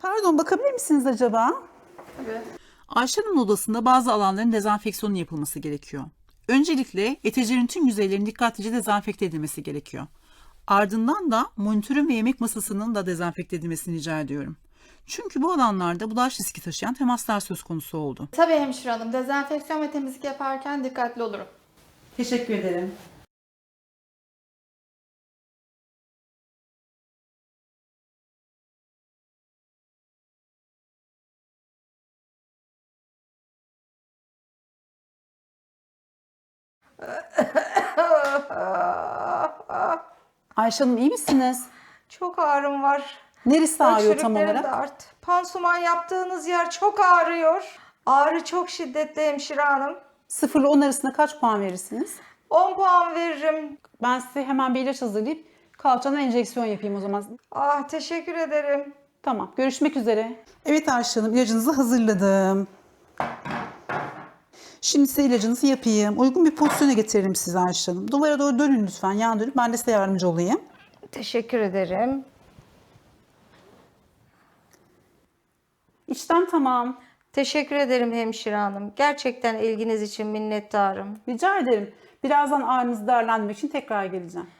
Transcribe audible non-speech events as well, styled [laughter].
Pardon bakabilir misiniz acaba? Ayşe'nin odasında bazı alanların dezenfeksiyonu yapılması gerekiyor. Öncelikle etecerin tüm yüzeylerinin dikkatlice dezenfekte edilmesi gerekiyor. Ardından da monitörün ve yemek masasının da dezenfekte edilmesini rica ediyorum. Çünkü bu alanlarda bulaş riski taşıyan temaslar söz konusu oldu. Tabii hemşire hanım. Dezenfeksiyon ve temizlik yaparken dikkatli olurum. Teşekkür ederim. [laughs] Ayşe Hanım iyi misiniz? Çok ağrım var. Neresi ağrıyor tam olarak? de art. Pansuman yaptığınız yer çok ağrıyor. Ağrı çok şiddetli hemşire hanım. 0 ile 10 arasında kaç puan verirsiniz? 10 puan veririm. Ben size hemen bir ilaç hazırlayıp kalçana enjeksiyon yapayım o zaman. Ah teşekkür ederim. Tamam, görüşmek üzere. Evet Ayşe Hanım, ilacınızı hazırladım. Şimdi size ilacınızı yapayım. Uygun bir pozisyona getiririm size Ayşe Hanım. Duvara doğru dönün lütfen, yan dönün. Ben de size yardımcı olayım. Teşekkür ederim. İşlem tamam. Teşekkür ederim hemşire hanım. Gerçekten ilginiz için minnettarım. Rica ederim. Birazdan ağrınızı değerlendirmek için tekrar geleceğim.